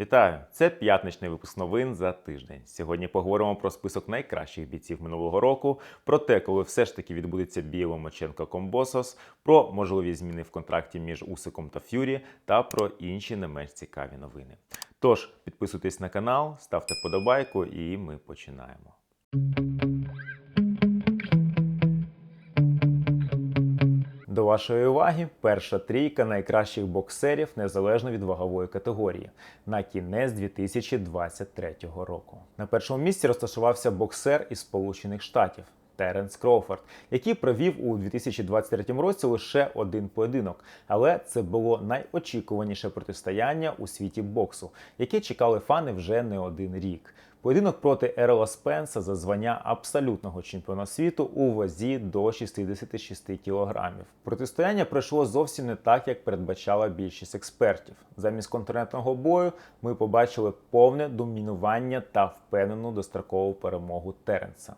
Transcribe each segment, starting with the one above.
Вітаю! Це п'ятничний випуск новин за тиждень. Сьогодні поговоримо про список найкращих бійців минулого року, про те, коли все ж таки відбудеться бій Ломаченко Комбосос, про можливі зміни в контракті між Усиком та Ф'юрі та про інші не менш цікаві новини. Тож підписуйтесь на канал, ставте вподобайку, і ми починаємо. До вашої уваги перша трійка найкращих боксерів незалежно від вагової категорії на кінець 2023 року. На першому місці розташувався боксер із Сполучених Штатів. Теренс Кроуфорд, який провів у 2023 році лише один поєдинок, але це було найочікуваніше протистояння у світі боксу, яке чекали фани вже не один рік. Поєдинок проти Ерла Спенса за звання абсолютного чемпіона світу у вазі до 66 кілограмів. Протистояння пройшло зовсім не так, як передбачала більшість експертів. Замість конкурентного бою ми побачили повне домінування та впевнену дострокову перемогу Теренса.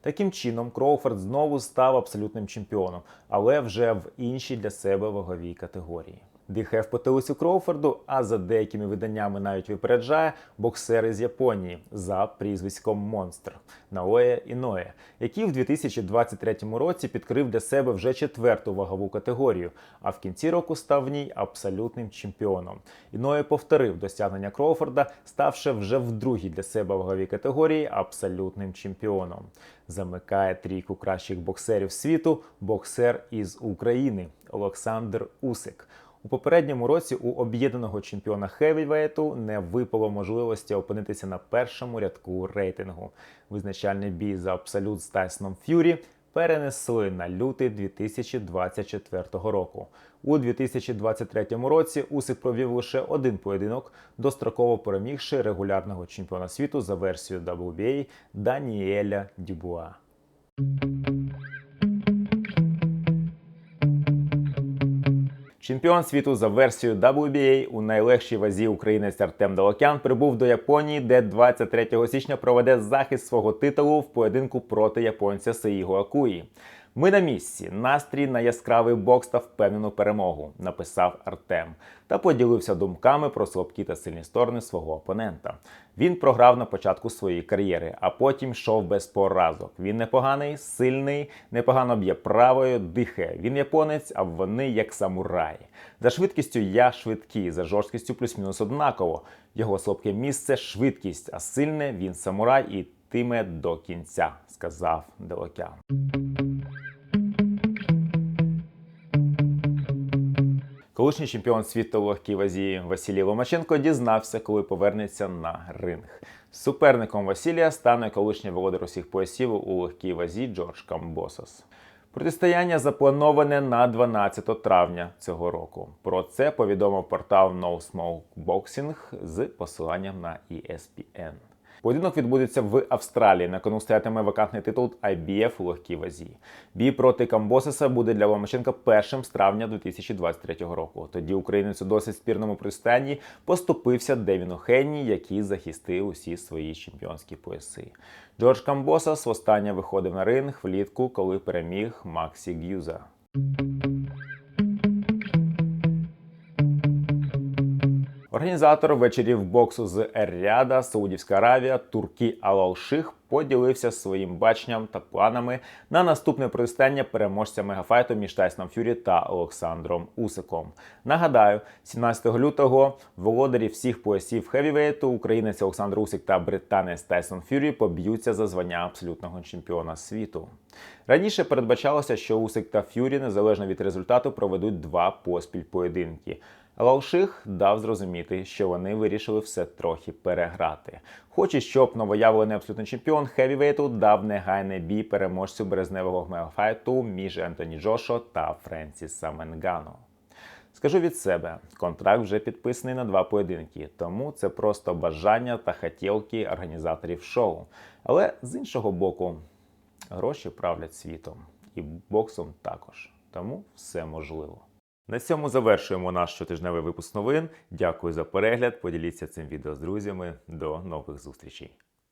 Таким чином, Кроуфорд знову став абсолютним чемпіоном, але вже в іншій для себе ваговій категорії. Дихає в потилицю Кроуфорду, а за деякими виданнями навіть випереджає боксер із Японії за прізвиськом Монстр Наоя Іноє, який в 2023 році підкрив для себе вже четверту вагову категорію, а в кінці року став в ній абсолютним чемпіоном. Іноє повторив досягнення Кроуфорда, ставши вже в другій для себе ваговій категорії абсолютним чемпіоном. Замикає трійку кращих боксерів світу боксер із України Олександр Усик. У попередньому році у об'єднаного чемпіона хевівейту не випало можливості опинитися на першому рядку рейтингу. Визначальний бій за абсолют з Тайсоном Ф'юрі перенесли на лютий 2024 року. У 2023 році Усик провів лише один поєдинок, достроково перемігши регулярного чемпіона світу за версією WBA Даніеля Дюбуа. Чемпіон світу за версією WBA у найлегшій вазі українець Артем Далокян прибув до Японії, де 23 січня проведе захист свого титулу в поєдинку проти японця Сеїго Акуї. Ми на місці. Настрій на яскравий бокс та впевнену перемогу, написав Артем та поділився думками про слабкі та сильні сторони свого опонента. Він програв на початку своєї кар'єри, а потім йшов без поразок. Він непоганий, сильний, непогано б'є правою, дихає. Він японець, а вони як самураї. За швидкістю я швидкий, за жорсткістю плюс-мінус однаково. Його слабке місце швидкість, а сильне він самурай і тиме до кінця, сказав Делокян. Колишній чемпіон світу легкій вазі Василій Ломаченко дізнався, коли повернеться на ринг. Суперником Василія стане колишній володар усіх поясів у легкій вазі Джордж Камбосос. Протистояння заплановане на 12 травня цього року. Про це повідомив портал No Smoke Boxing з посиланням на ESPN. Поєдинок відбудеться в Австралії. На кону стоятиме вакантний титул IBF у легкій вазі. Бій проти Камбосеса буде для Ломаченка першим з травня 2023 року. Тоді українець у досить спірному пристанні поступився Девіну Хенні, який захистив усі свої чемпіонські пояси. Джордж Камбосес востаннє виходив на ринг влітку, коли переміг Максі Гюза. Організатор вечорів боксу з Ер-Ряда, Саудівська Аравія, Туркі Алалших поділився своїм баченням та планами на наступне протистояння переможця мегафайту між Тайсоном Фюрі та Олександром Усиком. Нагадаю, 17 лютого володарі всіх поясів хевівейту, українець Олександр Усик та британець Тайсон Фюрі поб'ються за звання абсолютного чемпіона світу. Раніше передбачалося, що Усик та Фюрі незалежно від результату проведуть два поспіль поєдинки. Лауших дав зрозуміти, що вони вирішили все трохи переграти. Хоче, щоб новоявлений абсолютний чемпіон хевівейту дав негайний бій переможцю березневого мегафайту між Ентоні Джошо та Френсісом Менгано. Скажу від себе, контракт вже підписаний на два поєдинки, тому це просто бажання та хотілки організаторів шоу. Але з іншого боку, гроші правлять світом і боксом також. Тому все можливо. На цьому завершуємо наш щотижневий випуск новин. Дякую за перегляд. Поділіться цим відео з друзями. До нових зустрічей.